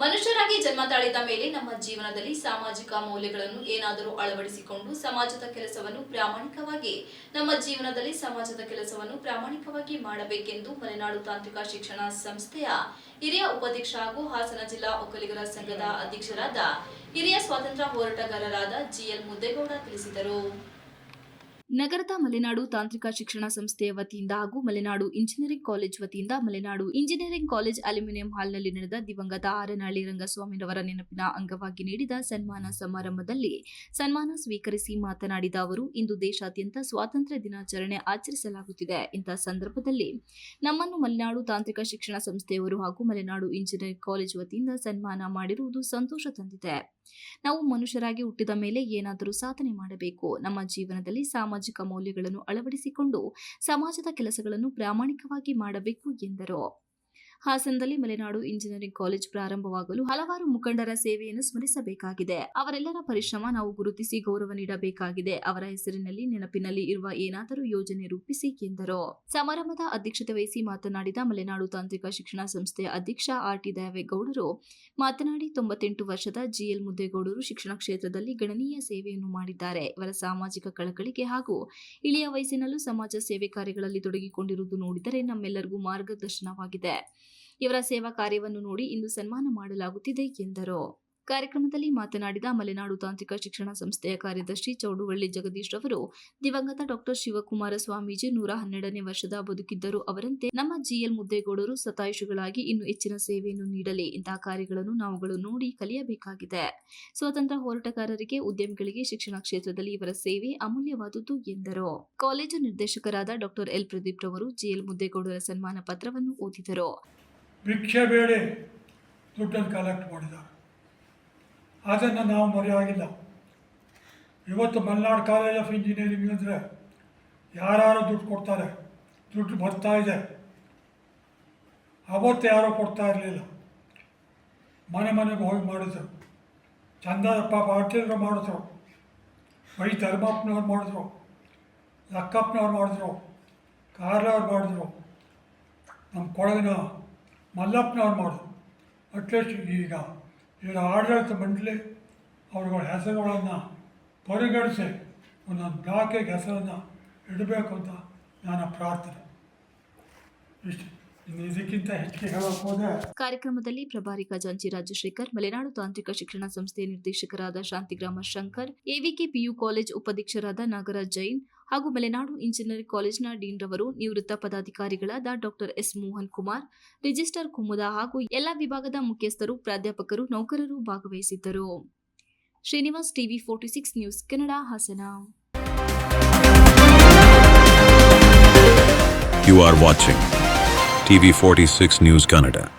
ಮನುಷ್ಯರಾಗಿ ಜನ್ಮ ತಾಳಿದ ಮೇಲೆ ನಮ್ಮ ಜೀವನದಲ್ಲಿ ಸಾಮಾಜಿಕ ಮೌಲ್ಯಗಳನ್ನು ಏನಾದರೂ ಅಳವಡಿಸಿಕೊಂಡು ಸಮಾಜದ ಕೆಲಸವನ್ನು ಪ್ರಾಮಾಣಿಕವಾಗಿ, ನಮ್ಮ ಜೀವನದಲ್ಲಿ ಸಮಾಜದ ಕೆಲಸವನ್ನು ಪ್ರಾಮಾಣಿಕವಾಗಿ ಮಾಡಬೇಕೆಂದು ಮಲೆನಾಡು ತಾಂತ್ರಿಕ ಶಿಕ್ಷಣ ಸಂಸ್ಥೆಯ ಹಿರಿಯ ಉಪಾಧ್ಯಕ್ಷ ಹಾಗೂ ಹಾಸನ ಜಿಲ್ಲಾ ಒಕ್ಕಲಿಗರ ಸಂಘದ ಅಧ್ಯಕ್ಷರಾದ ಹಿರಿಯ ಸ್ವಾತಂತ್ರ್ಯ ಹೋರಾಟಗಾರರಾದ ಜಿಎಲ್ ಮುದ್ದೇಗೌಡ ತಿಳಿಸಿದರು. ನಗರದ ಮಲೆನಾಡು ತಾಂತ್ರಿಕ ಶಿಕ್ಷಣ ಸಂಸ್ಥೆಯ ವತಿಯಿಂದ ಹಾಗೂ ಮಲೆನಾಡು ಇಂಜಿನಿಯರಿಂಗ್ ಕಾಲೇಜ್ ವತಿಯಿಂದ ಮಲೆನಾಡು ಇಂಜಿನಿಯರಿಂಗ್ ಕಾಲೇಜ್ ಅಲ್ಯೂಮಿನಿಯಂ ಹಾಲ್ನಲ್ಲಿ ನಡೆದ ದಿವಂಗತ ಆರನಹಳ್ಳಿ ರಂಗಸ್ವಾಮಿರವರ ನೆನಪಿನ ಅಂಗವಾಗಿ ನೀಡಿದ ಸನ್ಮಾನ ಸಮಾರಂಭದಲ್ಲಿ ಸನ್ಮಾನ ಸ್ವೀಕರಿಸಿ ಮಾತನಾಡಿದ ಅವರು, ಇಂದು ದೇಶಾದ್ಯಂತ ಸ್ವಾತಂತ್ರ್ಯ ದಿನಾಚರಣೆ ಆಚರಿಸಲಾಗುತ್ತಿದೆ. ಇಂತಹ ಸಂದರ್ಭದಲ್ಲಿ ನಮ್ಮನ್ನು ಮಲೆನಾಡು ತಾಂತ್ರಿಕ ಶಿಕ್ಷಣ ಸಂಸ್ಥೆಯವರು ಹಾಗೂ ಮಲೆನಾಡು ಇಂಜಿನಿಯರಿಂಗ್ ಕಾಲೇಜ್ ವತಿಯಿಂದ ಸನ್ಮಾನ ಮಾಡಿರುವುದು ಸಂತೋಷ ತಂದಿದೆ. ನಾವು ಮನುಷ್ಯರಾಗಿ ಹುಟ್ಟಿದ ಮೇಲೆ ಏನಾದರೂ ಸಾಧನೆ ಮಾಡಬೇಕು. ನಮ್ಮ ಜೀವನದಲ್ಲಿ ಸಾಮಾಜಿಕ ಮೌಲ್ಯಗಳನ್ನು ಅಳವಡಿಸಿಕೊಂಡು ಸಮಾಜದ ಕೆಲಸಗಳನ್ನು ಪ್ರಾಮಾಣಿಕವಾಗಿ ಮಾಡಬೇಕು ಎಂದರು. ಹಾಸನದಲ್ಲಿ ಮಲೆನಾಡು ಇಂಜಿನಿಯರಿಂಗ್ ಕಾಲೇಜ್ ಪ್ರಾರಂಭವಾಗಲು ಹಲವಾರು ಮುಖಂಡರ ಸೇವೆಯನ್ನು ಸ್ಮರಿಸಬೇಕಾಗಿದೆ. ಅವರೆಲ್ಲರ ಪರಿಶ್ರಮ ನಾವು ಗುರುತಿಸಿ ಗೌರವ ನೀಡಬೇಕಾಗಿದೆ. ಅವರ ಹೆಸರಿನಲ್ಲಿ ನೆನಪಿನಲ್ಲಿ ಇರುವ ಏನಾದರೂ ಯೋಜನೆ ರೂಪಿಸಿ ಎಂದರು. ಸಮಾರಂಭದ ಅಧ್ಯಕ್ಷತೆ ವಹಿಸಿ ಮಾತನಾಡಿದ ಮಲೆನಾಡು ತಾಂತ್ರಿಕ ಶಿಕ್ಷಣ ಸಂಸ್ಥೆಯ ಅಧ್ಯಕ್ಷ ಆರ್ ಟಿ ದಯಾವೇಗೌಡರು ಮಾತನಾಡಿ ತೊಂಬತ್ತೆಂಟು ವರ್ಷದ ಜಿಎಲ್ ಮುದ್ದೇಗೌಡರು ಶಿಕ್ಷಣ ಕ್ಷೇತ್ರದಲ್ಲಿ ಗಣನೀಯ ಸೇವೆಯನ್ನು ಮಾಡಿದ್ದಾರೆ. ಇವರ ಸಾಮಾಜಿಕ ಕಳಕಳಿಗೆ ಹಾಗೂ ಇಳಿಯ ವಯಸ್ಸಿನಲ್ಲೂ ಸಮಾಜ ಸೇವೆ ಕಾರ್ಯಗಳಲ್ಲಿ ತೊಡಗಿಕೊಂಡಿರುವುದು ನೋಡಿದರೆ ನಮ್ಮೆಲ್ಲರಿಗೂ ಮಾರ್ಗದರ್ಶನವಾಗಿದೆ. ಇವರ ಸೇವಾ ಕಾರ್ಯವನ್ನು ನೋಡಿ ಇಂದು ಸನ್ಮಾನ ಮಾಡಲಾಗುತ್ತಿದೆ ಎಂದರು. ಕಾರ್ಯಕ್ರಮದಲ್ಲಿ ಮಾತನಾಡಿದ ಮಲೆನಾಡು ತಾಂತ್ರಿಕ ಶಿಕ್ಷಣ ಸಂಸ್ಥೆಯ ಕಾರ್ಯದರ್ಶಿ ಚೌಡುವಳ್ಳಿ ಜಗದೀಶ್ ರವರು, ದಿವಂಗತ ಡಾಕ್ಟರ್ ಶಿವಕುಮಾರ ಸ್ವಾಮೀಜಿ ನೂರ ಹನ್ನೆರಡನೇ ವರ್ಷದ ಬದುಕಿದ್ದರು ಅವರಂತೆ ನಮ್ಮ ಜಿಎಲ್ ಮುದ್ದೇಗೌಡರು ಸತಾಯುಷುಗಳಾಗಿ ಇನ್ನು ಹೆಚ್ಚಿನ ಸೇವೆಯನ್ನು ನೀಡಲಿ, ಇಂತಹ ಕಾರ್ಯಗಳನ್ನು ನಾವುಗಳು ನೋಡಿ ಕಲಿಯಬೇಕಾಗಿದೆ. ಸ್ವಾತಂತ್ರ್ಯ ಹೋರಾಟಗಾರರಿಗೆ, ಉದ್ಯಮಿಗಳಿಗೆ ಶಿಕ್ಷಣ ಕ್ಷೇತ್ರದಲ್ಲಿ ಇವರ ಸೇವೆ ಅಮೂಲ್ಯವಾದುದು ಎಂದರು. ಕಾಲೇಜು ನಿರ್ದೇಶಕರಾದ ಡಾಕ್ಟರ್ ಎಲ್ ಪ್ರದೀಪ್ ರವರು ಜಿಎಲ್ ಮುದ್ದೇಗೌಡರ ಸನ್ಮಾನ ಪತ್ರವನ್ನು ಓದಿದರು. ಭಿಕ್ಷೆ ಬೇಡಿ ದುಡ್ಡನ್ನು ಕಲೆಕ್ಟ್ ಮಾಡಿದ ಅದನ್ನು ನಾವು ಮರೆಯಾಗಿಲ್ಲ. ಇವತ್ತು ಮಲೆನಾಡು ಕಾಲೇಜ್ ಆಫ್ ಇಂಜಿನಿಯರಿಂಗ್ ಅಂದರೆ ಯಾರ್ಯಾರು ದುಡ್ಡು ಕೊಡ್ತಾರೆ, ದುಡ್ಡು ಬರ್ತಾ ಇದೆ. ಅವತ್ತು ಯಾರೂ ಕೊಡ್ತಾ ಇರಲಿಲ್ಲ. ಮನೆ ಮನೆಗೆ ಹೋಗಿ ಮಾಡಿದ್ರು. ಚಂದಪ್ಪ ಪಾಟೀಲ್ರು ಮಾಡಿದ್ರು. ವೈ ಧರ್ಮಪ್ಪನವ್ರು ಮಾಡಿದ್ರು. ಲಕ್ಕಪ್ಪನವ್ರು ಮಾಡಿದ್ರು. ಕಾರ್ಲವ್ರು ಮಾಡಿದ್ರು. ನಮ್ಮ ಕೊಡಗಿನ ಮಲ್ಲಪ್ಪನವ್ರು ಮಾಡು ಅಟ್ಲೀಸ್ಟ್ ಈಗ ಇವರ ಆಡಳಿತ ಮಂಡಳಿ ಅವ್ರುಗಳ ಹೆಸರುಗಳನ್ನು ಪರಿಗಣಿಸಿ, ಒಂದೊಂದು ಬ್ಲಾಕಿಗೆ ಹೆಸರನ್ನು ಇಡಬೇಕು ಅಂತ ನನ್ನ ಪ್ರಾರ್ಥನೆ. ಇಷ್ಟು. ಕಾರ್ಯಕ್ರಮದಲ್ಲಿ ಪ್ರಭಾರಿ ಖಜಾಂಚಿ ರಾಜಶೇಖರ್ ಮಲೆನಾಡು ತಾಂತ್ರಿಕ ಶಿಕ್ಷಣ ಸಂಸ್ಥೆಯ ನಿರ್ದೇಶಕರಾದ Shantigrama Shankar AVK PU college ಉಪಾಧ್ಯಕ್ಷರಾದ ನಾಗರಾಜ್ ಜೈನ್ ಹಾಗೂ ಮಲೆನಾಡು ಇಂಜಿನಿಯರಿಂಗ್ ಕಾಲೇಜ್ನ ಡೀನ್ ರವರು ನಿವೃತ್ತ ಪದಾಧಿಕಾರಿಗಳಾದ doctor S Mohan Kumar register Kumuda ಹಾಗೂ ಎಲ್ಲಾ ವಿಭಾಗದ ಮುಖ್ಯಸ್ಥರು ಪ್ರಾಧ್ಯಾಪಕರು ನೌಕರರು ಭಾಗವಹಿಸಿದ್ದರು. Srinivas TV forty six news Kannada Hassan. You are watching TV46 News Kannada.